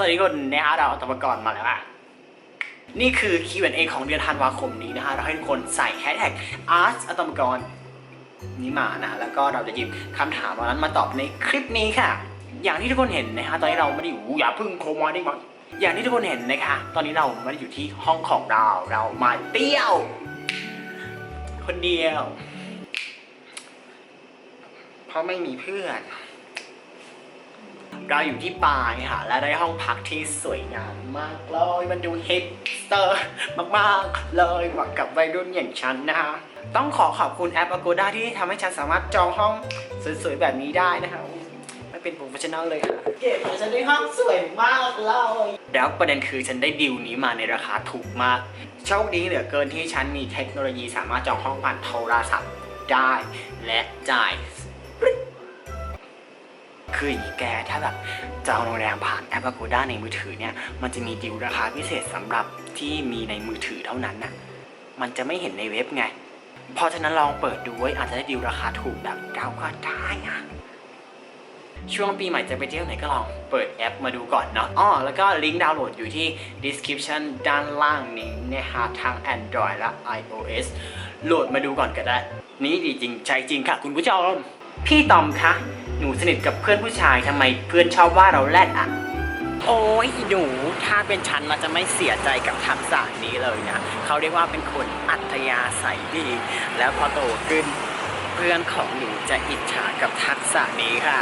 วัสดีคนนะฮะเราเอาตบกรมาแล้วอะนี่คือ Q&A ของเดือนธันวาคมนี้นะฮะเราให้ทุกคนใส่แฮชแท็ก Art อตอมกรนี้มานะฮะแล้วก็เราจะหยิบคำถามเหล่านั้นมาตอบในคลิปนี้ค่ะ อย่างที่ทุกคนเห็นนะฮะตอนนี้เราไม่ได้อยู่อย่าพึ่งโคมมาได้ไหมอย่างที่ทุกคนเห็นนะคะ ตอนนี้เราไม่ได้อยู่ที่ห้องของเราเรามาเที่ยว คนเดียว เพราะไม่มีเพื่อน เราอยู่ที่ปายค่ะ และได้ห้องพักที่สวยงามมากเลย มันดูฮิปสเตอร์มากๆ เลยเหมาะกับวัยรุ่นอย่างฉันนะคะ ต้องขอขอบคุณแอป Agoda ที่ทำให้ฉันสามารถจองห้องสวยๆ แบบนี้ได้นะคะไม่เป็นโปรเฟชชั่นอลเลยค่ะ เก็บฉันได้ห้องสวยมากเลยแล้วประเด็นคือฉันได้ดีลนี้มาในราคาถูกมาก โชคดีเหลือเกินที่ฉันมีเทคโนโลยีสามารถจองห้องผ่านโทรศัพท์ได้ และจ่าย คืออย่างนี้แกถ้าแบบจองโรงแรมผ่านแอป Agoda ในมือถือเนี่ยมันจะมีดีลราคาพิเศษสำหรับที่มีในมือถือเท่านั้นน่ะมันจะไม่เห็นในเว็บไง เพราะฉะนั้นลองเปิดดูไว้อาจจะได้ดีลราคาถูกแบบเราก็ได้อะช่วงปีใหม่จะไปเที่ยวไหนก็ลองเปิดแอปมาดูก่อนเนาะอ้อแล้วก็ลิงก์ดาวน์โหลดอยู่ที่ description ด้านล่างนี้นะฮะทาง Android และ iOS โหลดมาดูก่อนก็ได้ นี่ดีจริงใจจริงค่ะ คุณผู้ชมพี่ตอมคะ หนูสนิทกับเพื่อนผู้ชายทำไมเพื่อนชอบว่าเราแรดอะโอ้ยหนูถ้าเป็นฉันมันจะไม่เสียใจกับทักษะนี้เลยนะเขาเรียกว่าเป็นคนอัธยาศัยดี แล้วพอโตขึ้นเพื่อนของหนูจะอิจฉากับทักษะนี้ค่ะ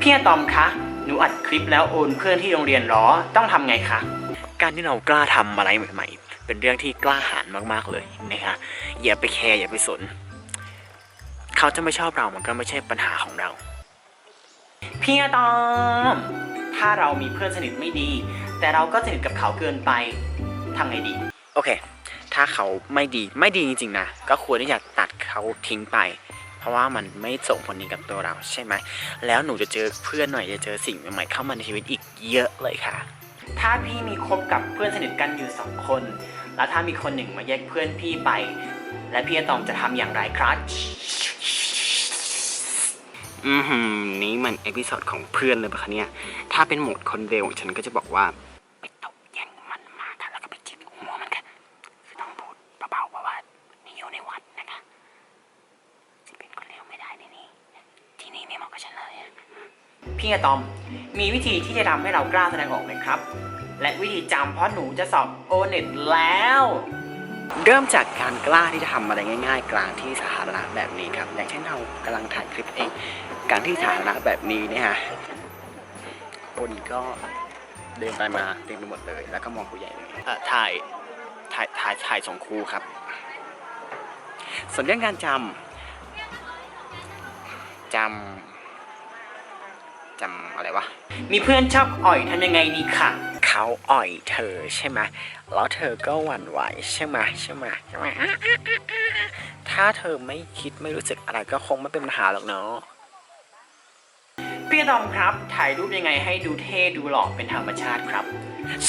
พี่อะตอมคะ หนูอัดคลิปแล้วโอนเพื่อนที่โรงเรียนล้อต้องทำไงคะ การที่เรากล้าทำอะไรใหม่ๆ เป็นเรื่องที่กล้าหาญมากๆเลยนะคะอย่าไปแคร์อย่าไปสน เขาจะไม่ชอบเรามันก็ไม่ใช่ปัญหาของเรา พี่อะตอม ถ้าเรามีเพื่อนสนิทไม่ดี แต่เราก็สนิทกับเขาเกินไปทำไงดี โอเค ถ้าเขาไม่ดีไม่ดีจริงๆนะ ก็ควรที่จะตัดเขาทิ้งไป เพราะว่ามันไม่ส่งผลดีกับตัวเราใช่ไหม แล้วหนูจะเจอเพื่อนหน่อยจะเจอสิ่งใหม่ๆเข้ามาในชีวิตอีกเยอะเลยค่ะ ถ้าพี่มีคบกับเพื่อนสนิทกันอยู่สองคน แล้วถ้ามีคนหนึ่งมาแยกเพื่อนพี่ไป และพี่อะตอมจะทำอย่างไรครับ อือหือนี้มันเอพิโซดของเพื่อนเลยปะคะเนี่ย ถ้าเป็นโหมดคนเร็วฉันก็จะบอกว่าไปตบแย่งมันมาค่ะแล้วก็ไปจิกหัวมันค่ะคือต้องพูดเบาๆเพราะว่านี่อยู่ในวัดนะคะจะเป็นคนเร็วไม่ได้ในนี้ ที่นี่ไม่เหมาะกับฉันเลย พี่อะตอม มีวิธีที่จะทำให้เรากล้าแสดงออกไหมครับ และวิธีจำเพราะหนูจะสอบโอเน็ตแล้ว เริ่มจากการกล้าที่จะทำอะไรง่าย ๆ กลางที่สาธารณะแบบนี้ครับ อย่างเช่นเรากำลังถ่ายคลิปเองกลางที่สาธารณะแบบนี้เนี่ยฮะคนก็เดินไปมาเต็มไปหมดเลย แล้วก็มองผู้ใหญ่เลยถ่ายถ่ายถ่ายถ่ายส่งครูครับ ส่วนเรื่องการจำจำจำอะไรวะ มีเพื่อนชอบอ่อยทำยังไงดีค่ะ เขาอ่อยเธอใช่ไหมแล้วเธอก็หวั่นไหวใช่ไหมใช่ไหมใช่ไหมอะอะอะอะถ้าเธอไม่คิดไม่รู้สึกอะไรก็คงไม่เป็นปัญหาหรอกเนาะพี่ตอมครับ ถ่ายรูปยังไงให้ดูเท่ดูหล่อเป็นธรรมชาติครับ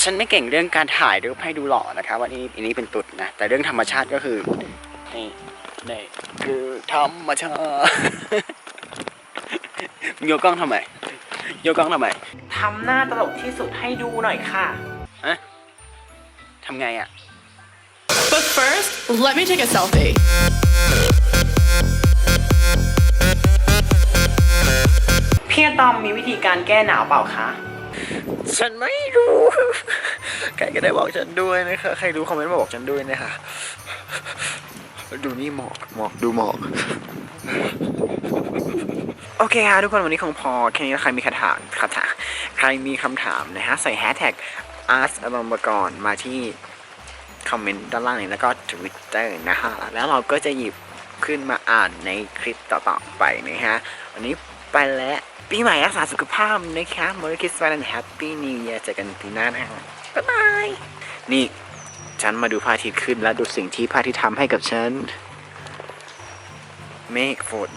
ฉันไม่เก่งเรื่องการถ่ายรูปให้ดูหล่อนะครับวันนี้อันนี้เป็นตุดนะ แต่เรื่องธรรมชาติก็คือนี่นี่คือธรรมชาติโยกกล้องทำไมโยกกล้องทำไม ทำหน้าตลกที่สุดให้ดูหน่อยค่ะ อะทำไงอะ But first, let me take a selfie. พี่อะตอมมีวิธีการแก้หนาวเปล่าคะ ฉันไม่รู้ ใครก็ได้บอกฉันด้วยนะคะ ใครรู้คอมเมนต์มาบอกฉันด้วยนะคะ ดูนี่หมอกหมอกดูหมอก โอเคค่ะทุกคนวันนี้คงพอ แค่นี้แล้วใครมีคำถามคำถาม ใครมีคำถามนะฮะใส่แฮชแท็ก ask อารมณ์กรมาที่คอมเมนต์ด้านล่างนี้แล้วก็ Twitter นะฮะ แล้วเราก็จะหยิบขึ้นมาอ่านในคลิปต่อๆไปนะฮะ วันนี้ไปแล้วปีใหม่รักษาสุขภาพนะคะม e ริคิส s และแฮปปี้นิว e ย r เจอกันปีหน้านะฮะ บ๊ายบาย นี่ฉันมาดูพระอาทิตย์ขึ้นและดูสิ่งที่พระอาทิตย์ทำให้กับฉัน เมฆฝน